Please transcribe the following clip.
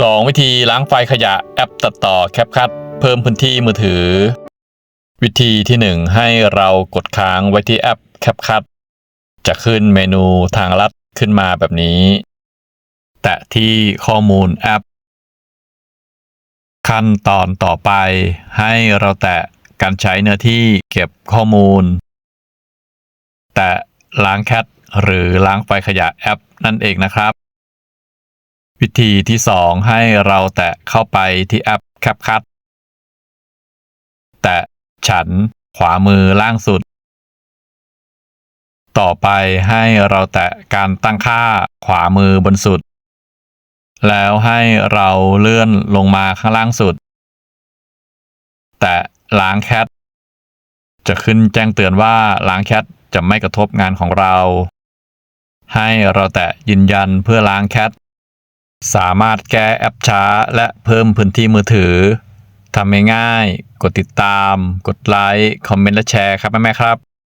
2 วิธีล้างไฟล์ขยะแอปตัดต่อแคปคัดเพิ่มพื้นที่มือถือ วิธีที่ 1 ให้เรากดค้างไว้ที่แอปแคปคัดจะขึ้นเมนูทางลัดขึ้นมาแบบนี้ แตะที่ข้อมูลแอป ขั้นตอนต่อไป ให้เราแตะการใช้เนื้อที่เก็บข้อมูล แตะล้างแคทหรือล้างไฟขยะแอปนั่นเองนะครับ ธีที่ 2 ให้เราแตะเข้าไปที่แอป CapCut แตะฉันขวามือล่างสุด ต่อไปให้เราแตะการตั้งค่าขวามือบนสุด แล้วให้เราเลื่อนลงมาข้างล่างสุด แตะล้างแคทจะขึ้นแจ้งเตือนว่าล้างแคทจะไม่กระทบงานของเรา ให้เราแตะยืนยันเพื่อล้างแคท สามารถแก้แอปช้าและเพิ่มพื้นที่มือถือทำง่ายๆกดติดตาม กดไลค์ คอมเมนต์และแชร์ครับแม่ๆครับ